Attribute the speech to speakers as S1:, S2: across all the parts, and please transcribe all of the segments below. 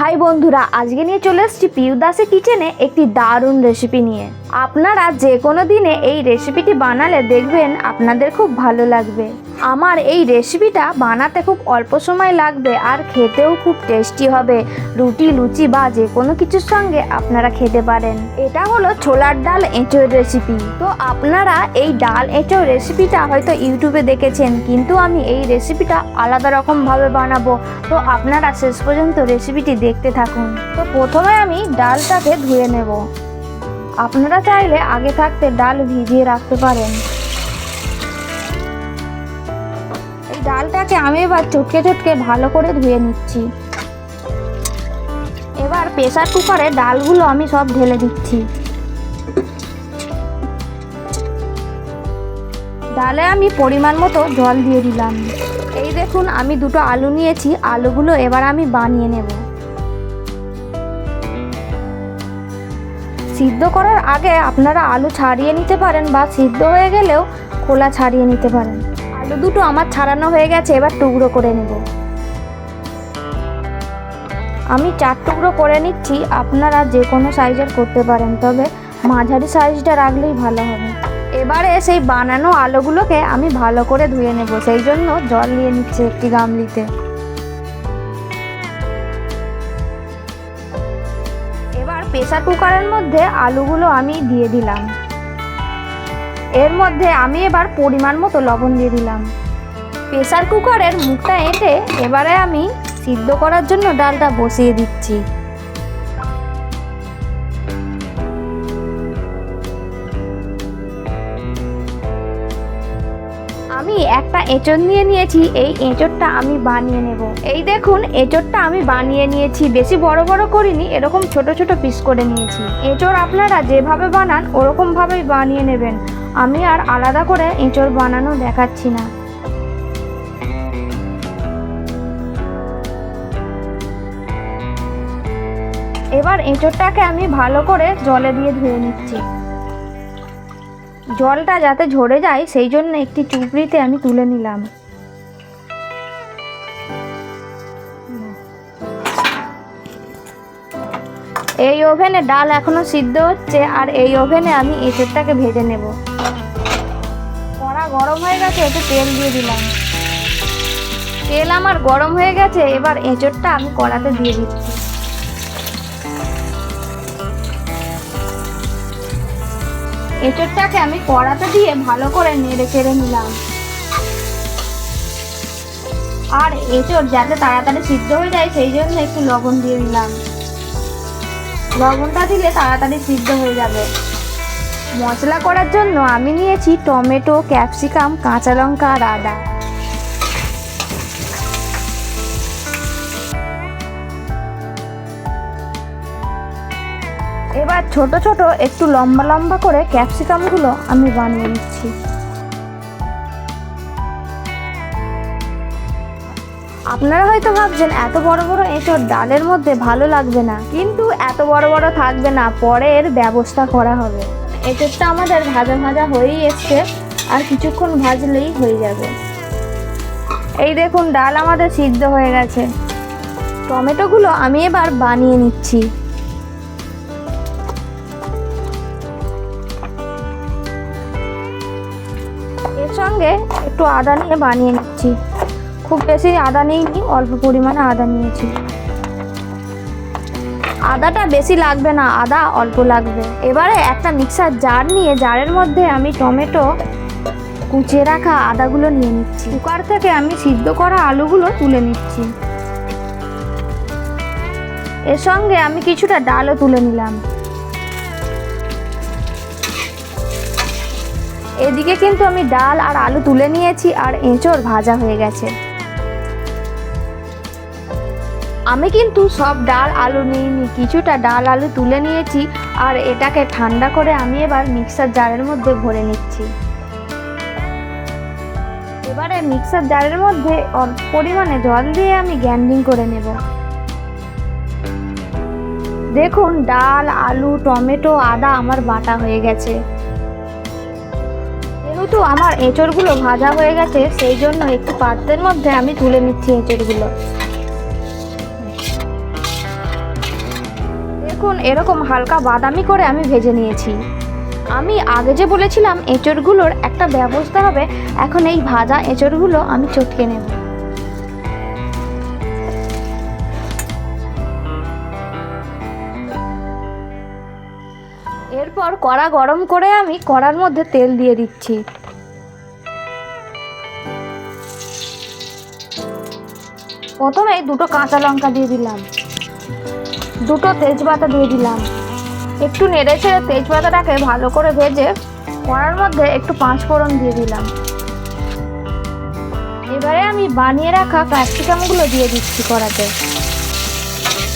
S1: High বন্ধুরা আজকে নিয়ে চলে এসেছি পিউ দাসের কিচেনে একটি দারুণ রেসিপি নিয়ে। আপনারা যে কোনো দিনে এই রেসিপিটি বানালে দেখবেন আপনাদের খুব ভালো লাগবে। আমার এই রেসিপিটা বানাতে খুব অল্প সময় লাগবে আর খেতেও খুব টেস্টি হবে। রুটি, লুচি বা যে কোনো কিছুর সঙ্গে আপনারা খেতে পারেন। এটা হলো ছোলার ডাল এঁচোড় রেসিপি তো আপনারা এই ডাল এঁচোড় রেসিপিটা হয়তো ইউটিউবে দেখেছেন, কিন্তু আমি এই রেসিপিটা আলাদা রকমভাবে বানাবো। তো আপনারা শেষ পর্যন্ত রেসিপিটি দেখতে থাকুন। তো প্রথমে আমি ডালটাকে ধুয়ে নেব। আপনারা চাইলে আগে থাকতে ডাল ভিজিয়ে রাখতে পারেন। এই ডালটাকে আমি এবার চটকে চটকে ভালো করে ধুয়ে নিচ্ছি। এবার প্রেসার কুকারে ডালগুলো আমি সব ঢেলে দিচ্ছি। ডালে আমি পরিমাণ মতো জল দিয়ে দিলাম। এই দেখুন, আমি দুটো আলু নিয়েছি। আলুগুলো এবার আমি বানিয়ে নেব। সিদ্ধ করার আগে আপনারা আলু ছাড়িয়ে নিতে পারেন বা সিদ্ধ হয়ে গেলেও খোলা ছাড়িয়ে নিতে পারেন। আলু দুটো আমার ছাড়ানো হয়ে গেছে, এবার টুকরো করে নেব। আমি চার টুকরো করে নিচ্ছি, আপনারা যে কোনো সাইজের করতে পারেন, তবে মাঝারি সাইজটা রাখলেই ভালো হবে। এবারে সেই বানানো আলুগুলোকে আমি ভালো করে ধুয়ে নেব, সেই জন্য জল নিয়ে নিচ্ছে একটি গামলিতে। প্রেসার কুকারের মধ্যে আলুগুলো আমি দিয়ে দিলাম। এর মধ্যে আমি এবার পরিমাণ মতো লবণ দিয়ে দিলাম। প্রেসার কুকারের মুখটা এঁটে এবারে আমি সিদ্ধ করার জন্য ডালটা বসিয়ে দিচ্ছি। এঁচড় নিয়ে নিয়েছি, এই এঁচড়টা আমি বানিয়ে নেব। এই দেখুন, এঁচড়টা আমি বানিয়ে নিয়েছি। বেশি বড় বড় করিনি, এরকম ছোট ছোট পিস করে নিয়েছি। এঁচড় আপনারা যেভাবে বানান, ওরকমভাবেই বানিয়ে নেবেন। আমি আর আলাদা করে এঁচড় বানানো দেখাচ্ছি না। এবার এঁচড়টাকে আমি ভালো করে জলে দিয়ে ধুয়ে নিচ্ছি। জলটা যাতে ঝরে যায়, সেই জন্য একটি চুপড়িতে আমি তুলে নিলাম। এই ওভেনে ডাল এখনও সিদ্ধ হচ্ছে, আর এই ওভেনে আমি এঁচড়টাকে ভেজে নেব। কড়া গরম হয়ে গেছে একটু তেল দিয়ে দিলাম। তেল আমার গরম হয়ে গেছে, এবার এঁচড়টা আমি কড়াতে দিয়ে দিচ্ছি। এঁচড়টাকে আমি কড়াতে দিয়ে ভালো করে নেড়ে কেড়ে নিলাম। আর এঁচড় যাতে তাড়াতাড়ি সিদ্ধ হয়ে যায়, সেই জন্য একটু লবণ দিয়ে দিলাম। লবণটা দিলে তাড়াতাড়ি সিদ্ধ হয়ে যাবে। মশলা করার জন্য আমি নিয়েছি টমেটো, ক্যাপসিকাম, কাঁচা লঙ্কা আর আদা। ছোট ছোট, একটু লম্বা লম্বা করে ক্যাপসিকামগুলো আমি বানিয়ে নিচ্ছি। আপনারা হয়তো ভাবছেন, এত বড় বড় এঁচড় ডালের মধ্যে ভালো লাগবে না। কিন্তু এত বড় বড় থাকবে না, পরের ব্যবস্থা করা হবে। এঁচড়টা আমাদের ভাজা ভাজা হয়েই এসছে, আর কিছুক্ষণ ভাজলেই হয়ে যাবে। এই দেখুন, ডাল আমাদের সিদ্ধ হয়ে গেছে। টমেটোগুলো আমি এবার বানিয়ে নিচ্ছি। সঙ্গে একটু আদা নিয়ে বানিয়ে নিচ্ছি। খুব বেশি আদা নিইনি অল্প পরিমাণে আদা নিয়েছি। আদাটা বেশি লাগবে না, আদা অল্প লাগবে। এবারে একটা মিক্সার জার নিয়ে, জারের মধ্যে আমি টমেটো কুচিয়ে রাখা আদাগুলো নিয়ে নিচ্ছি। কুকার থেকে আমি সিদ্ধ করা আলুগুলো তুলে নিচ্ছি। এর সঙ্গে আমি কিছুটা ডালও তুলে নিলাম। এদিকে কিন্তু আমি ডাল আর আলু তুলে নিয়েছি আর এঁচড় ভাজা হয়ে গেছে। আমি কিন্তু সব ডাল, আলু নিইনি, কিছুটা ডাল, আলু তুলে নিয়েছি আর এটাকে ঠান্ডা করে আমি এবার মিক্সার জারের মধ্যে ভরে নিচ্ছি। এবারে মিক্সার জারের মধ্যে পরিমাণে জল দিয়ে আমি গ্যান্ডিং করে নেব। দেখুন, ডাল, আলু, টমেটো, আদা আমার বাটা হয়ে গেছে। যেহেতু আমার এঁচড়গুলো ভাজা হয়ে গেছে, সেই জন্য একটু পাত্রের মধ্যে আমি তুলে নিচ্ছি এঁচড়গুলো। দেখুন, এরকম হালকা বাদামি করে আমি ভেজে নিয়েছি। আমি আগে যে বলেছিলাম, এঁচড়গুলোর একটা ব্যবস্থা হবে, এখন এই ভাজা এঁচড়গুলো আমি চটকে নেব। এরপর কড়া গরম করে আমি কড়ার মধ্যে তেল দিয়ে দিচ্ছি। প্রথমে দুটো কাঁচা লঙ্কা দিয়ে দিলাম। দুটো তেজপাতা দিয়ে দিলাম। একটু নেড়ে ছেড়ে তেজপাতাটাকে ভালো করে ভেজে কড়ার মধ্যে একটু পাঁচ ফোড়ন দিয়ে দিলাম। এবারে আমি বানিয়ে রাখা ক্যাপসিকামগুলো দিয়ে দিচ্ছি কড়াতে।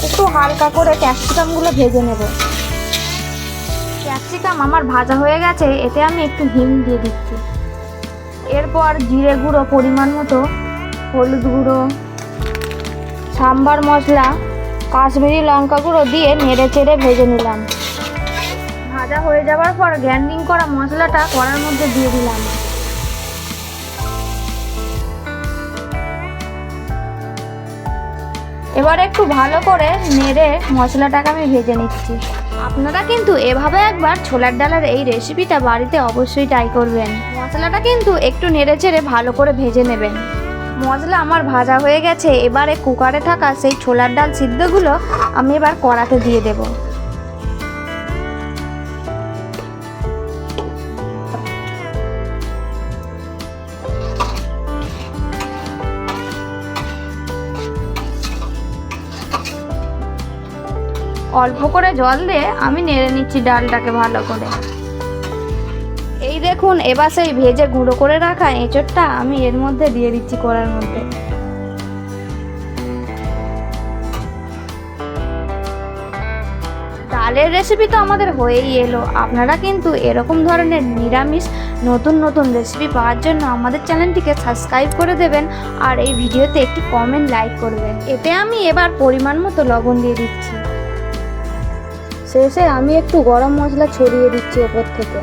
S1: একটু হালকা করে ক্যাপসিকামগুলো ভেজে নেব। ক্যাপসিকাম আমার ভাজা হয়ে গেছে, এতে আমি একটু হিং দিয়ে দিচ্ছি। এরপর জিরে গুঁড়ো পরিমাণ মতো, হলুদ গুঁড়ো, সাম্বার মশলা, কাশ্মীরি লঙ্কা গুঁড়ো দিয়ে নেড়ে চেড়ে ভেজে নিলাম। ভাজা হয়ে যাওয়ার পর গ্যান্ডিং করা মশলাটা কড়ার মধ্যে দিয়ে দিলাম। এবার একটু ভালো করে নেড়ে মশলাটাকে আমি ভেজে নিচ্ছি। আপনারা কিন্তু এভাবে একবার ছোলার ডালের এই রেসিপিটা বাড়িতে অবশ্যই ট্রাই করবেন। মশলাটা কিন্তু একটু নেড়ে চেড়ে ভালো করে ভেজে নেবেন। মশলা আমার ভাজা হয়ে গেছে, এবারে কুকারে থাকা সেই ছোলার ডাল সিদ্ধগুলো আমি এবার কড়াতে দিয়ে দেব। অল্প করে জল দিয়ে আমি নেড়ে নিচ্ছি ডালটাকে ভালো করে। এই দেখুন, এবার সেই ভেজে গুঁড়ো করে রাখা এঁচড়টা আমি এর মধ্যে দিয়ে দিচ্ছি কড়ার মধ্যে। ডালের রেসিপি তো আমাদের হয়েই এলো। আপনারা কিন্তু এরকম ধরনের নিরামিষ, নতুন নতুন রেসিপি পাওয়ার জন্য আমাদের চ্যানেলটিকে সাবস্ক্রাইব করে দেবেন আর এই ভিডিওতে একটি কমেন্ট লাইক করবেন। এতে আমি এবার পরিমাণ মতো লবণ দিয়ে দিচ্ছি। শেষে আমি একটু গরম মশলা ছড়িয়ে দিচ্ছি ওপর থেকে।